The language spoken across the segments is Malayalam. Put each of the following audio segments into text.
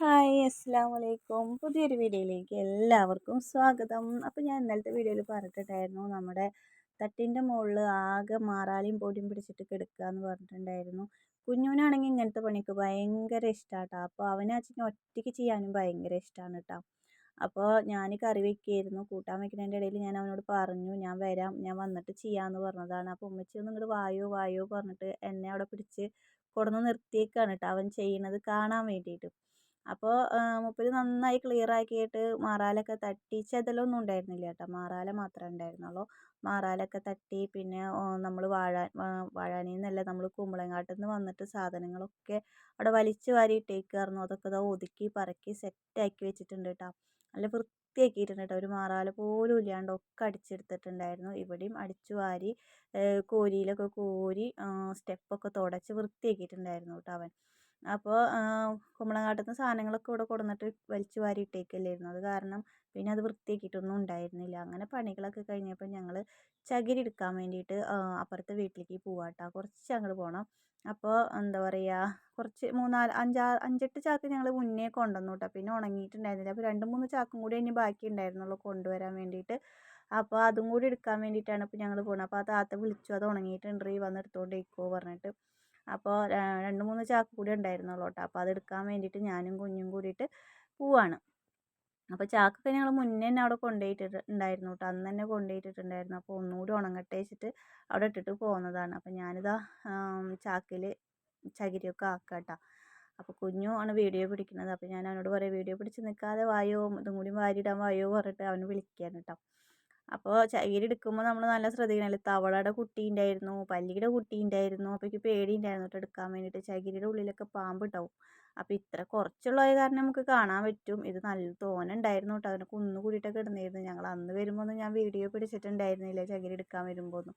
ഹായ് അസ്സാം വലൈക്കും പുതിയൊരു വീഡിയോയിലേക്ക് എല്ലാവർക്കും സ്വാഗതം. അപ്പോൾ ഞാൻ ഇന്നലത്തെ വീഡിയോയിൽ പറഞ്ഞിട്ടുണ്ടായിരുന്നു നമ്മുടെ തട്ടിന്റെ മുകളിൽ ആകെ മാറാലിയും പൊടിയും പിടിച്ചിട്ട് കിടക്കുക എന്ന് പറഞ്ഞിട്ടുണ്ടായിരുന്നു. കുഞ്ഞുവിനാണെങ്കിൽ ഇങ്ങനത്തെ പണിക്ക് ഭയങ്കര ഇഷ്ടമാട്ടോ അപ്പോൾ അവനെ അച്ഛനെ ഒറ്റയ്ക്ക് ചെയ്യാനും ഭയങ്കര ഇഷ്ടമാണ് കേട്ടോ അപ്പോൾ ഞാൻ കറി വെക്കുകയായിരുന്നു കൂട്ടാൻ വെക്കുന്നതിന്റെ ഇടയിൽ ഞാൻ അവനോട് പറഞ്ഞു ഞാൻ വരാം. ഞാൻ വന്നിട്ട് ചെയ്യാമെന്ന് പറഞ്ഞതാണ്. അപ്പോൾ ഉമ്മച്ചി ഒന്ന് ഇങ്ങോട്ട് വായോ വായോ പറഞ്ഞിട്ട് എന്നെ അവിടെ പിടിച്ച് കൊടന്ന് നിർത്തിയേക്കാണ് കേട്ടോ അവൻ ചെയ്യണത് കാണാൻ വേണ്ടിയിട്ട്. അപ്പോൾ മൂപ്പര് നന്നായി ക്ലിയർ ആക്കിയിട്ട് മാറാലൊക്കെ തട്ടി ചെതലൊന്നും ഉണ്ടായിരുന്നില്ല കേട്ടോ. മാറാല മാത്രമേ ഉണ്ടായിരുന്നുള്ളൂ. മാറാലൊക്കെ തട്ടി പിന്നെ നമ്മൾ വാഴ വാഴാനിൽ നിന്നല്ല നമ്മൾ കുമ്പളങ്ങാട്ടിൽ നിന്ന് വന്നിട്ട് സാധനങ്ങളൊക്കെ അവിടെ വലിച്ചു വാരി ഇട്ടേക്കായിരുന്നു. അതൊക്കെ ഇതാ ഒതുക്കി പറക്കി സെറ്റാക്കി വെച്ചിട്ടുണ്ട് കേട്ടോ. നല്ല വൃത്തിയാക്കിയിട്ടുണ്ട് കേട്ടോ. ഒരു മാറാല പോലും ഇല്ലാണ്ട് ഒക്കെ അടിച്ചെടുത്തിട്ടുണ്ടായിരുന്നു. ഇവിടെയും അടിച്ചു വാരി കോരിയിലൊക്കെ കോരി സ്റ്റെപ്പൊക്കെ തുടച്ച് വൃത്തിയാക്കിയിട്ടുണ്ടായിരുന്നു കേട്ടോ അവൻ. അപ്പോൾ കുമ്പളങ്ങാട്ടിൽ നിന്ന് സാധനങ്ങളൊക്കെ ഇവിടെ കൊണ്ടുവന്നിട്ട് വലിച്ചു വാരി ഇട്ടേക്കല്ലായിരുന്നു. അത് കാരണം പിന്നെ അത് വൃത്തിയാക്കിയിട്ടൊന്നും ഉണ്ടായിരുന്നില്ല. അങ്ങനെ പണികളൊക്കെ കഴിഞ്ഞപ്പോൾ ഞങ്ങൾ ചകിരി എടുക്കാൻ വേണ്ടിയിട്ട് അപ്പുറത്തെ വീട്ടിലേക്ക് പോവാട്ടോ. കുറച്ച് അങ്ങോട്ട് പോകണം അപ്പോൾ എന്താ പറയുക കുറച്ച് മൂന്നാൽ അഞ്ചാ അഞ്ചെട്ട് ചാക്ക് ഞങ്ങൾ മുന്നേ കൊണ്ടുവന്നു കേട്ടോ. പിന്നെ ഉണങ്ങിയിട്ടുണ്ടായിരുന്നില്ല. അപ്പോൾ രണ്ട് മൂന്ന് ചാക്കും കൂടി ഇനി ബാക്കി ഉണ്ടായിരുന്നുള്ളൂ കൊണ്ടുവരാൻ വേണ്ടിയിട്ട്. അപ്പോൾ അതും കൂടി എടുക്കാൻ വേണ്ടിയിട്ടാണ് ഇപ്പോൾ ഞങ്ങൾ പോകുന്നത് അപ്പോൾ ആ താത്ത വിളിച്ചു. അത് ഉണങ്ങിയിട്ടുണ്ട്. വന്ന് എടുത്തുകൊണ്ട് പറഞ്ഞിട്ട്. അപ്പോൾ രണ്ട് മൂന്ന് ചാക്ക് കൂടി ഉണ്ടായിരുന്നുള്ളൂ കേട്ടോ അപ്പോൾ അതെടുക്കാൻ വേണ്ടിയിട്ട് ഞാനും കുഞ്ഞും കൂടിയിട്ട് പോവാണ്. അപ്പോൾ ചാക്കൊക്കെ ഞങ്ങൾ മുന്നേ തന്നെ അവിടെ കൊണ്ടുപോയിട്ടിട്ട് ഉണ്ടായിരുന്നു കേട്ടോ അന്ന് തന്നെ കൊണ്ടുപോയിട്ടിട്ടുണ്ടായിരുന്നു. അപ്പോൾ ഒന്നുകൂടി ഉണങ്ങട്ടെ വെച്ചിട്ട് അവിടെ ഇട്ടിട്ട് പോകുന്നതാണ് അപ്പോൾ ഞാനിതാ ചാക്കിൽ ചകിരിയൊക്കെ ആക്കുക കേട്ടോ അപ്പോൾ കുഞ്ഞു ആണ് വീഡിയോ പിടിക്കുന്നത്. അപ്പോൾ ഞാൻ അവനോട് പറയാം വീഡിയോ പിടിച്ച് നിൽക്കാതെ വായോ? ഇതും കൂടി വാരിയിടാൻ വായോ? പറഞ്ഞിട്ട് അവന് വിളിക്കുകയാണ് കേട്ടോ. അപ്പോൾ ചകിരി എടുക്കുമ്പോൾ നമ്മൾ നല്ല ശ്രദ്ധിക്കണമല്ലോ തവളയുടെ കുട്ടി ഉണ്ടായിരുന്നു പല്ലിയുടെ കുട്ടി ഉണ്ടായിരുന്നു. അപ്പോൾ എനിക്ക് പേടി ഉണ്ടായിരുന്നു കേട്ടോ എടുക്കാൻ വേണ്ടിയിട്ട് ചകിരിയുടെ ഉള്ളിലൊക്കെ പാമ്പ് ഉണ്ടാവും. അപ്പോൾ ഇത്ര കുറച്ചുള്ളത് കാരണം നമുക്ക് കാണാൻ പറ്റും. ഇത് നല്ല തോന ഉണ്ടായിരുന്നു കേട്ടോ. അതിനെ കുന്നു കൂടിയിട്ടൊക്കെ ഇടുന്നായിരുന്നു ഞങ്ങൾ അന്ന് വരുമ്പോൾ ഒന്നും ഞാൻ വീഡിയോ പിടിച്ചിട്ടുണ്ടായിരുന്നില്ല ചകിരി എടുക്കാൻ വരുമ്പോൾ ഒന്നും.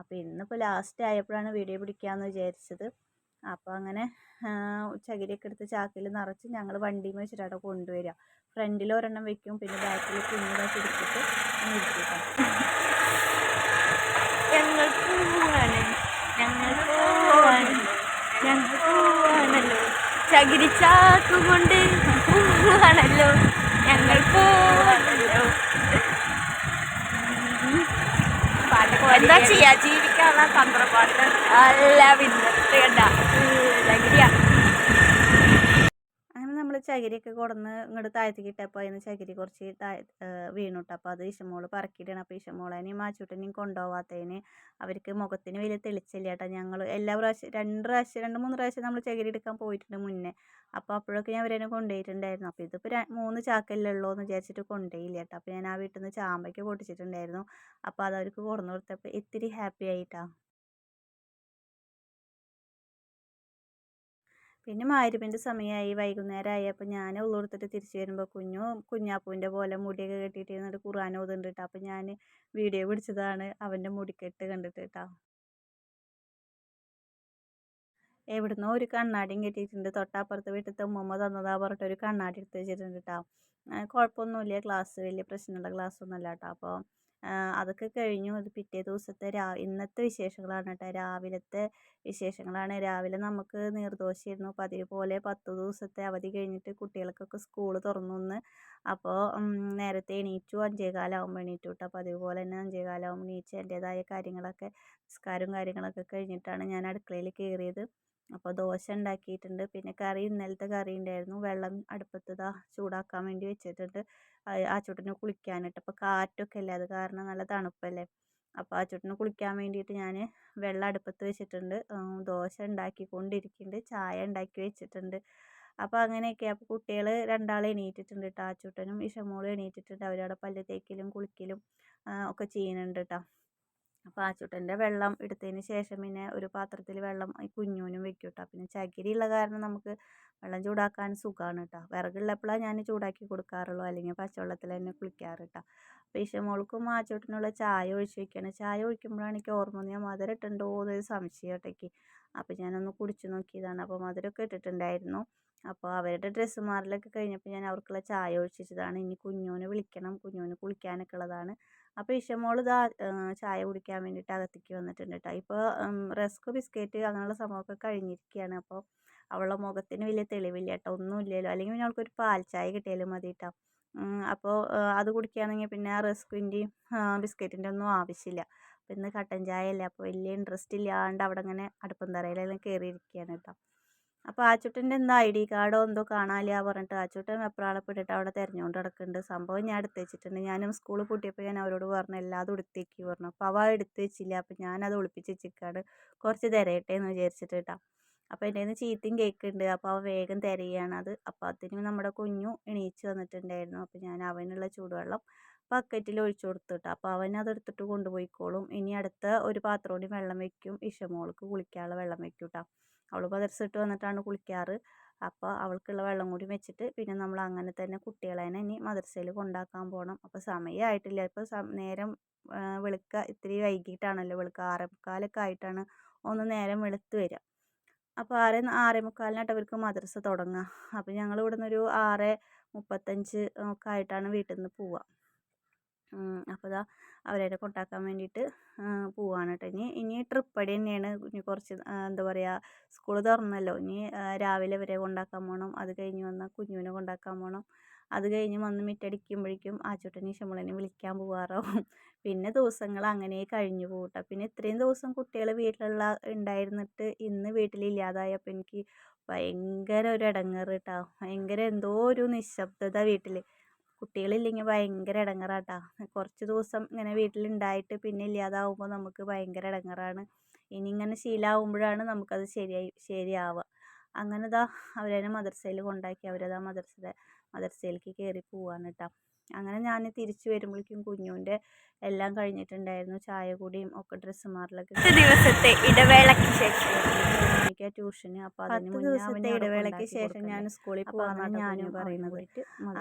അപ്പോൾ ഇന്നിപ്പോൾ ലാസ്റ്റ് ആയപ്പോഴാണ് വീഡിയോ പിടിക്കാമെന്ന് വിചാരിച്ചത്. അപ്പോൾ അങ്ങനെ ചകിരിയൊക്കെ എടുത്ത് ചാക്കിൽ നിറച്ച് ഞങ്ങൾ വണ്ടിയിൽ വെച്ചിട്ടാണ് കൊണ്ടുവരിക. ഫ്രണ്ടിൽ ഒരെണ്ണം വെക്കും. പിന്നെ ബാക്കിൽ കുഞ്ഞിനെ എടുത്തിട്ട് അങ്ങനെ ഇരിക്കും ഞങ്ങൾ പോവാണ് ഞങ്ങൾ പോവാണ് ഞങ്ങൾ പോവാണല്ലോ ചകിരിച്ചാക്കും കൊണ്ട് പോവാണല്ലോ. ഞങ്ങൾ പോവാണല്ലോ. എന്താ ചെയ്യാ? ജീവിക്കാനുള്ള തന്ത്രപ്പാട്ട് അല്ല പിന്നെ കണ്ട. ചകിരിയാ ചകിരിയൊക്കെ കൊടുന്ന് ഇങ്ങോട്ട് താഴത്തേക്ക് ഇട്ടപ്പോൾ അതിന് ചകിരി കുറച്ച് താഴെ അപ്പോൾ അത് ഇഷമോൾ പറക്കിയിട്ടാണ് അപ്പോൾ ഇഷമോളേനെയും മാച്ചൂട്ടനെയും കൊണ്ടുപോകാത്തതിന് അവർക്ക് മുഖത്തിന് വലിയ തെളിച്ചില്ല കേട്ടോ ഞങ്ങൾ എല്ലാ പ്രാവശ്യം രണ്ട് പ്രാവശ്യം രണ്ട് മൂന്ന് പ്രാവശ്യം നമ്മൾ ചകിരി എടുക്കാൻ പോയിട്ടുണ്ട് മുന്നേ. അപ്പോൾ അപ്പോഴൊക്കെ ഞാൻ അവരെ കൊണ്ടുപോയിട്ടുണ്ടായിരുന്നു അപ്പോൾ ഇതിപ്പോൾ മൂന്ന് ചാക്കല്ലേ ഉള്ളൂ എന്ന് വിചാരിച്ചിട്ട് കൊണ്ടുപോയില്ല കേട്ടോ അപ്പോൾ ഞാൻ ആ വീട്ടിൽ നിന്ന് ചാമ്പയ്ക്ക് പൊട്ടിച്ചിട്ടുണ്ടായിരുന്നു. അപ്പോൾ അത് അവർക്ക് കൊടുന്നു കൊടുത്തപ്പോൾ ഇത്തിരി ഹാപ്പി ആയിട്ടാണ് പിന്നെ മാരുമിന്റെ സമയമായി വൈകുന്നേരമായി ആയപ്പോൾ ഞാൻ ഉള്ളു കൊടുത്തിട്ട് തിരിച്ച് വരുമ്പോൾ കുഞ്ഞു കുഞ്ഞാപ്പൂവിന്റെ പോലെ മുടിയൊക്കെ കെട്ടിയിട്ട് എന്നിട്ട് ഖുർആൻ ഓതുന്നുണ്ട് കേട്ടോ അപ്പോൾ ഞാൻ വീഡിയോ പിടിച്ചതാണ്. അവന്റെ മുടിക്കെട്ട് കണ്ടിട്ട് കേട്ടോ എവിടുന്നോ ഒരു കണ്ണാടിയും കെട്ടിയിട്ടുണ്ട്. തൊട്ടപ്പുറത്ത് വീട്ടിലത്തെ ഉമ്മമ്മ തന്നതാ പറഞ്ഞിട്ട് ഒരു കണ്ണാടി എടുത്ത് വെച്ചിട്ടുണ്ട് കേട്ടോ കുഴപ്പമൊന്നുമില്ല. ഗ്ലാസ് വലിയ പ്രശ്നമുള്ള ഗ്ലാസ് ഒന്നുമല്ല കേട്ടോ അപ്പോൾ അതൊക്കെ കഴിഞ്ഞു. അത് പിറ്റേ ദിവസത്തെ രാ ഇന്നത്തെ വിശേഷങ്ങളാണ് കേട്ടോ. രാവിലത്തെ വിശേഷങ്ങളാണ്. രാവിലെ നമുക്ക് നീർദോശയായിരുന്നു. പതിവ് പോലെ പത്ത് ദിവസത്തെ അവധി കഴിഞ്ഞിട്ട് കുട്ടികൾക്കൊക്കെ സ്കൂൾ തുറന്നു എന്ന് അപ്പോൾ നേരത്തെ എണീറ്റു. അഞ്ചേകാലാവുമ്പോൾ എണീറ്റു കേട്ടോ. പതിവ് പോലെ തന്നെ അഞ്ചേകാലാവുമ്പോൾ എണീച്ച് എന്റേതായ കാര്യങ്ങളൊക്കെ നിസ്കാരവും കാര്യങ്ങളൊക്കെ കഴിഞ്ഞിട്ടാണ് ഞാൻ അടുക്കളയിൽ കയറിയത് അപ്പോൾ ദോശ ഉണ്ടാക്കിയിട്ടുണ്ട്. പിന്നെ കറി ഇന്നലത്തെ കറി ഉണ്ടായിരുന്നു. വെള്ളം അടുപ്പത്ത് ചൂടാക്കാൻ വേണ്ടി വെച്ചിട്ടുണ്ട്. ആ ചുട്ടന് കുളിക്കാനിട്ട്. അപ്പോൾ കാറ്റൊക്കെ അല്ലേ? അത് കാരണം നല്ല തണുപ്പല്ലേ? അപ്പോൾ ആ ചുട്ടന് കുളിക്കാൻ വേണ്ടിയിട്ട് ഞാൻ വെള്ളം അടുപ്പത്ത് വെച്ചിട്ടുണ്ട്. ദോശ ഉണ്ടാക്കിക്കൊണ്ടിരിക്കുന്നുണ്ട് ചായ ഉണ്ടാക്കി വെച്ചിട്ടുണ്ട്. അപ്പോൾ അങ്ങനെയൊക്കെ. അപ്പോൾ കുട്ടികൾ രണ്ടാൾ എണീറ്റിട്ടുണ്ട് കേട്ടോ ആച്ചൂട്ടനും ഇഷമോളും എണീറ്റിട്ടുണ്ട്. അവരവിടെ പല്ല് തേക്കലും കുളിക്കലും ഒക്കെ ചെയ്യുന്നുണ്ട് കേട്ടോ അപ്പോൾ ആച്ചൂട്ടന്റെ വെള്ളം എടുത്തതിന് ശേഷം പിന്നെ ഒരു പാത്രത്തിൽ വെള്ളം കുഞ്ഞൂനും വെക്കും കേട്ടോ പിന്നെ ഉള്ള കാരണം നമുക്ക് വെള്ളം ചൂടാക്കാൻ സുഖമാണ് കേട്ടോ വിറകുള്ളപ്പോഴാണ് ഞാൻ ചൂടാക്കി കൊടുക്കാറുള്ളൂ. അല്ലെങ്കിൽ പച്ചവെള്ളത്തിൽ തന്നെ കുളിക്കാറ് കേട്ടോ അപ്പോൾ ഇഷമോൾക്കും ആച്ചൂട്ടനുള്ള ചായ ഒഴിച്ച് വെക്കുകയാണ് ചായ ഒഴിക്കുമ്പോഴാണ് എനിക്ക് ഓർമ്മ ഞാൻ മധുരം ഇട്ടുണ്ടോ എന്നൊരു സംശയം കേട്ടേക്ക് അപ്പോൾ ഞാനൊന്ന് കുടിച്ച് നോക്കിയതാണ്. അപ്പോൾ മധുരമൊക്കെ ഇട്ടിട്ടുണ്ടായിരുന്നു. അപ്പോൾ അവരുടെ ഡ്രസ്സ് മാറലൊക്കെ കഴിഞ്ഞപ്പോൾ ഞാൻ അവർക്കുള്ള ചായ ഒഴിച്ചിട്ടതാണ് ഇനി കുഞ്ഞോനെ വിളിക്കണം. കുഞ്ഞൂനെ കുളിക്കാനൊക്കെ ഉള്ളതാണ്. അപ്പോൾ ഇഷമോൾ ഇതാ ചായ കുടിക്കാൻ വേണ്ടിയിട്ട് അകത്തേക്ക് വന്നിട്ടുണ്ട് കേട്ടോ ഇപ്പോൾ റസ്ക് ബിസ്ക്കറ്റ് അങ്ങനെയുള്ള സംഭവമൊക്കെ കഴിഞ്ഞിരിക്കുകയാണ് അപ്പോൾ അവളുടെ മുഖത്തിന് വലിയ തെളിവില്ല കേട്ടോ. ഒന്നുമില്ലല്ലോ അല്ലെങ്കിൽ പിന്നെ അവൾക്കൊരു പാൽ ചായ കിട്ടിയാലും മതി കേട്ടോ അപ്പോൾ അത് കുടിക്കുകയാണെങ്കിൽ പിന്നെ ആ റസ്കിന്റെയും ബിസ്ക്കറ്റിന്റെ ഒന്നും ആവശ്യമില്ല. അപ്പോൾ ഇന്ന് കട്ടൻ ചായ അല്ലേ അപ്പോൾ വലിയ ഇൻട്രസ്റ്റ് ഇല്ലാണ്ട് അവിടെ ഇങ്ങനെ അടുപ്പം തറയിലെല്ലാം കയറിയിരിക്കുകയാണ് കേട്ടോ. അപ്പോൾ ആച്ചുട്ടന്റെ എന്തോ ഐ ഡി കാർഡോ എന്തോ കാണാനില്ല പറഞ്ഞിട്ട് ആച്ചുട്ടൻ വെപ്രാളപ്പെട്ടിട്ട് അവിടെ തിരഞ്ഞുകൊണ്ട് നടക്കുന്നുണ്ട് സംഭവം ഞാൻ എടുത്ത് വെച്ചിട്ടുണ്ട് ഞാനും സ്കൂളിൽ പൂട്ടിയപ്പോൾ ഞാൻ അവരോട് പറഞ്ഞു എല്ലാതും എടുത്തേക്ക് പറഞ്ഞു. അപ്പോൾ അവ എടുത്ത് വെച്ചില്ല. അപ്പോൾ ഞാനത് ഒളിപ്പിച്ച് വെച്ചിരിക്കാണ് കുറച്ച് തിരയട്ടെ എന്ന് വിചാരിച്ചിട്ട് കേട്ടോ അപ്പോൾ എന്റെ നിന്ന് ചീത്തയും കേൾക്കുന്നുണ്ട് അപ്പോൾ അവ വേഗം തിരയുകയാണ് അത്. അപ്പോൾ അതിന് നമ്മുടെ കുഞ്ഞു എണീച്ച് വന്നിട്ടുണ്ടായിരുന്നു. അപ്പോൾ ഞാൻ അവനുള്ള ചൂടുവെള്ളം ബക്കറ്റിൽ ഒഴിച്ചു കൊടുത്തു കേട്ടോ അപ്പോൾ അവൻ അതെടുത്തിട്ട് കൊണ്ടുപോയിക്കോളും. ഇനി അടുത്ത ഒരു പാത്രം കൂടി വെള്ളം വെക്കും ഇഷമോൾക്ക് കുളിക്കാനുള്ള വെള്ളം വെക്കും കേട്ടോ അവൾ മദർസ ഇട്ട് വന്നിട്ടാണ് കുളിക്കാറ്. അപ്പോൾ അവൾക്കുള്ള വെള്ളം കൂടി വെച്ചിട്ട് പിന്നെ നമ്മൾ അങ്ങനെ തന്നെ കുട്ടികളെ ഇനി മദർസയിൽ കൊണ്ടാക്കാൻ പോകണം അപ്പോൾ സമയമായിട്ടില്ല ഇപ്പോൾ നേരം വെളുക്ക ഇത്തിരി വൈകിട്ടാണല്ലോ. വെളുക്ക ആറേ മുക്കാലൊക്കെ ആയിട്ടാണ് ഒന്ന് നേരം വെളുത്ത് വരിക അപ്പോൾ ആറ് ആറേ മുക്കാലിനായിട്ട് അവർക്ക് മദ്രസ തുടങ്ങുക അപ്പോൾ ഞങ്ങൾ ഇവിടെ നിന്നൊരു ആറ് മുപ്പത്തഞ്ച് ഒക്കെ ആയിട്ടാണ് വീട്ടിൽ നിന്ന് പോവുക അപ്പോൾ ഇതാ അവരെ കൊണ്ടാക്കാൻ വേണ്ടിയിട്ട് പോവാണ് കേട്ടോ. ഇനി ഇനി ട്രിപ്പ് അടി തന്നെയാണ്. ഇനി കുറച്ച് എന്താ പറയുക സ്കൂൾ തുറന്നല്ലോ. ഇനി രാവിലെ വരെ കൊണ്ടാക്കാൻ പോകണം അത് കഴിഞ്ഞ് വന്നാൽ കുഞ്ഞുവിനെ കൊണ്ടാക്കാൻ പോകണം അത് കഴിഞ്ഞ് വന്ന് മിറ്റടിക്കുമ്പോഴേക്കും ആച്ചോട്ടനെയും ശമ്പളനെയും വിളിക്കാൻ പോകാറാവും പിന്നെ ദിവസങ്ങൾ അങ്ങനെ കഴിഞ്ഞു പോകട്ടെ പിന്നെ ഇത്രയും ദിവസം കുട്ടികൾ വീട്ടിലുള്ള ഉണ്ടായിരുന്നിട്ട് ഇന്ന് വീട്ടിലില്ലാതായപ്പോൾ എനിക്ക് ഭയങ്കര ഒരു ഇടങ്ങേറ് കേട്ടോ. ഭയങ്കര എന്തോ ഒരു നിശബ്ദത വീട്ടിൽ കുട്ടികളില്ലെങ്കിൽ ഭയങ്കര ഇടങ്ങേറാട്ടോ. കുറച്ച് ദിവസം ഇങ്ങനെ വീട്ടിലുണ്ടായിട്ട് പിന്നെ ഇല്ലാതാവുമ്പോൾ നമുക്ക് ഭയങ്കര ഇടങ്ങേറാണ്. ഇനി ഇങ്ങനെ ശീലമാകുമ്പോഴാണ് നമുക്കത് ശരിയായി ശരിയാവുക. അങ്ങനെ ദാ അവരെ മദർസയിൽ കൊണ്ടാക്കി അവരതാ മദർസ മദർസയിലേക്ക് കയറി പോവുകയാണ് കേട്ടോ അങ്ങനെ ഞാൻ തിരിച്ചു വരുമ്പോഴേക്കും കുഞ്ഞുവിന്റെ എല്ലാം കഴിഞ്ഞിട്ടുണ്ടായിരുന്നു. ചായ കൂടിയും ഒക്കെ ഡ്രസ്സ് മാറലൊക്കെ ദിവസത്തെ ഇടവേളയ്ക്ക് ശേഷം. എനിക്ക് ട്യൂഷന്. അപ്പോൾ അതിന് ഇടവേളയ്ക്ക് ശേഷം ഞാൻ സ്കൂളിൽ പോകാനാണ് ഞാനും പറയുന്നത്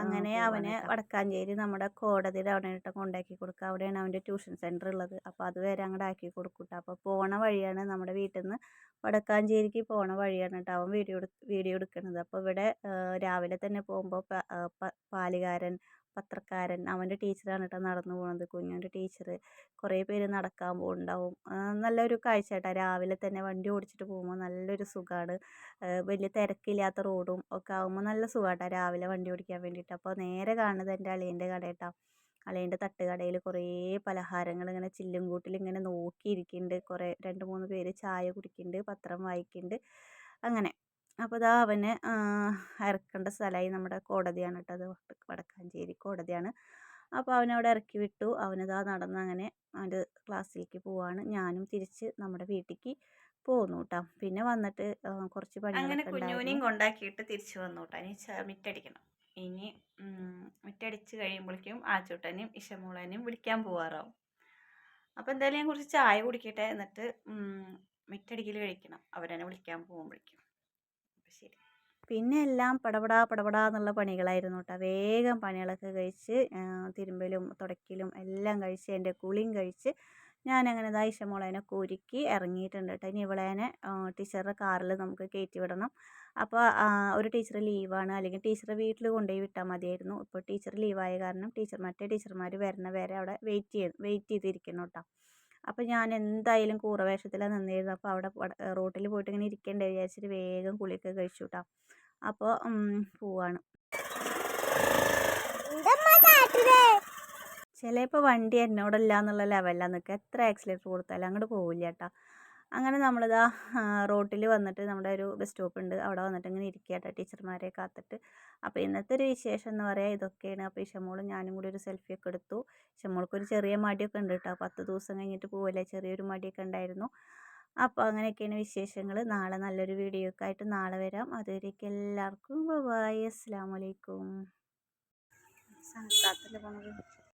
അങ്ങനെ അവനെ വടക്കാഞ്ചേരി നമ്മുടെ കോടതിയുടെ അവിടെ ഇട്ട് കൊണ്ടാക്കി കൊടുക്കുക അവിടെയാണ് അവന്റെ ട്യൂഷൻ സെന്റർ ഉള്ളത്. അപ്പോൾ അത് വരെ അങ്ങോട്ട് ആക്കി കൊടുക്കൂട്ടോ. കേട്ടോ അപ്പോൾ പോണ വഴിയാണ് നമ്മുടെ വീട്ടിൽ നിന്ന് വടക്കാഞ്ചേരിക്ക് പോണ വഴിയാണ് കേട്ടോ അവൻ വീഡിയോ വീഡിയോ എടുക്കുന്നത് അപ്പോൾ ഇവിടെ രാവിലെ തന്നെ പോകുമ്പോൾ പാലുകാരൻ പത്രക്കാരൻ അവന്റെ ടീച്ചറാണ് കേട്ടോ നടന്നു പോകുന്നത് കുഞ്ഞുന്റെ ടീച്ചർ കുറേ പേര് നടക്കാൻ പോകുന്നുണ്ടാവും നല്ലൊരു കാഴ്ച കേട്ടോ. രാവിലെ തന്നെ വണ്ടി ഓടിച്ചിട്ട് പോകുമ്പോൾ നല്ലൊരു സുഖമാണ് വലിയ തിരക്കില്ലാത്ത റോഡും ഒക്കെ ആകുമ്പോൾ നല്ല സുഖമാട്ടോ രാവിലെ വണ്ടി ഓടിക്കാൻ വേണ്ടിയിട്ട്. അപ്പോൾ നേരെ കാണുന്നത് എന്റെ അളിയന്റെ കട കേട്ടോ. അളിയന്റെ തട്ടുകടയിൽ കുറേ പലഹാരങ്ങൾ ഇങ്ങനെ ചില്ലും കൂട്ടിൽ ഇങ്ങനെ നോക്കിയിരിക്കുന്നുണ്ട്. കുറേ രണ്ട് മൂന്ന് പേര് ചായ കുടിക്കുന്നുണ്ട് പത്രം വായിക്കുന്നുണ്ട്. അങ്ങനെ അപ്പോൾ ഇതാ അവനെ ഇറക്കേണ്ട സ്ഥലമായി നമ്മുടെ കോടതിയാണ് കേട്ടോ. അത് വടക്കാഞ്ചേരി കോടതിയാണ്. അപ്പോൾ അവനവിടെ ഇറക്കി വിട്ടു. അവനിതാ നടന്ന് അങ്ങനെ അവന്റെ ക്ലാസ്സിലേക്ക് പോവാണ്. ഞാനും തിരിച്ച് നമ്മുടെ വീട്ടിലേക്ക് പോന്നു കേട്ടോ. പിന്നെ വന്നിട്ട് കുറച്ച് പണി അങ്ങനെ കുഞ്ഞുനെയും കൊണ്ടാക്കിയിട്ട് തിരിച്ചു വന്നു കേട്ടോ. ഇനി മിറ്റടിക്കണം. ഇനി മിറ്റടിച്ച് കഴിയുമ്പോഴേക്കും ആച്ചൂട്ടനെയും ഇഷമോളനെയും വിളിക്കാൻ പോവാറാവും. അപ്പോൾ എന്തായാലും ഞാൻ കുറച്ച് ചായ കുടിക്കട്ടെ എന്നിട്ട് മിറ്റടിക്കൽ കഴിക്കണം. അവരെന്നെ വിളിക്കാൻ പോകുമ്പോഴേക്കും. ശരി. പിന്നെ എല്ലാം പടപടാ പടപടാ എന്നുള്ള പണികളായിരുന്നു കേട്ടോ. വേഗം പണികളൊക്കെ കഴിച്ച് തിരുമ്പലും തുടയ്ക്കലും എല്ലാം കഴിച്ച് എന്റെ കുളിയും കഴിച്ച് ഞാനങ്ങനെ ഇതാ ഇഷമോളേനെ കുരുക്കി ഇറങ്ങിയിട്ടുണ്ട് കേട്ടോ. ഇനി ഇവളേനെ ടീച്ചറുടെ കാറിൽ നമുക്ക് കയറ്റി വിടണം. അപ്പോൾ ഒരു ടീച്ചർ ലീവാണ്. അല്ലെങ്കിൽ ടീച്ചറെ വീട്ടിൽ കൊണ്ടുപോയി വിട്ടാൽ മതിയായിരുന്നു. ഇപ്പോൾ ടീച്ചർ ലീവായ കാരണം ടീച്ചർ മറ്റേ ടീച്ചർമാർ വരണ വരെ അവിടെ വെയിറ്റ് ചെയ്ത് വെയിറ്റ് ചെയ്തിരിക്കുന്നു കേട്ടോ. അപ്പോൾ ഞാൻ എന്തായാലും കൂറവേഷത്തിലാണ് നിന്നിരുന്നത് അപ്പോൾ അവിടെ റോട്ടിൽ പോയിട്ട് ഇങ്ങനെ ഇരിക്കണ്ടേ വിചാരിച്ചിട്ട് വേഗം കുളിയൊക്കെ കഴിച്ചു കേട്ടോ അപ്പോൾ പോവാണ്. ചിലപ്പോൾ വണ്ടി എന്നോടല്ല എന്നുള്ള ലെവലിലാണ് നിൽക്കുക എത്ര ആക്സിലേറ്റർ കൊടുത്താലും അങ്ങോട്ട് പോവില്ല കേട്ടോ അങ്ങനെ നമ്മളിതാ റോട്ടിൽ വന്നിട്ട് നമ്മുടെ ഒരു ബസ് സ്റ്റോപ്പ് ഉണ്ട് അവിടെ വന്നിട്ട് ഇങ്ങനെ ഇരിക്കുക കേട്ടോ ടീച്ചർമാരെ കാത്തിട്ട്. അപ്പോൾ ഇന്നത്തെ ഒരു വിശേഷം എന്ന് പറയാൻ ഇതൊക്കെയാണ്. അപ്പോൾ ഇഷമോളും ഞാനും കൂടി ഒരു സെൽഫി ഒക്കെ എടുത്തു. ഇഷമോൾക്കൊരു ചെറിയ മടിയൊക്കെ ഉണ്ട് കേട്ടോ. പത്ത് ദിവസം കഴിഞ്ഞിട്ട് പോവില്ലേ? ചെറിയൊരു മടിയൊക്കെ ഉണ്ടായിരുന്നു. അപ്പോൾ അങ്ങനെയൊക്കെയാണ് വിശേഷങ്ങൾ നാളെ നല്ലൊരു വീഡിയോ ഒക്കെ ആയിട്ട് നാളെ വരാം. അതുവരേക്ക് എല്ലാവർക്കും ബൈ അസ്സാം വലൈക്കും പോണത്.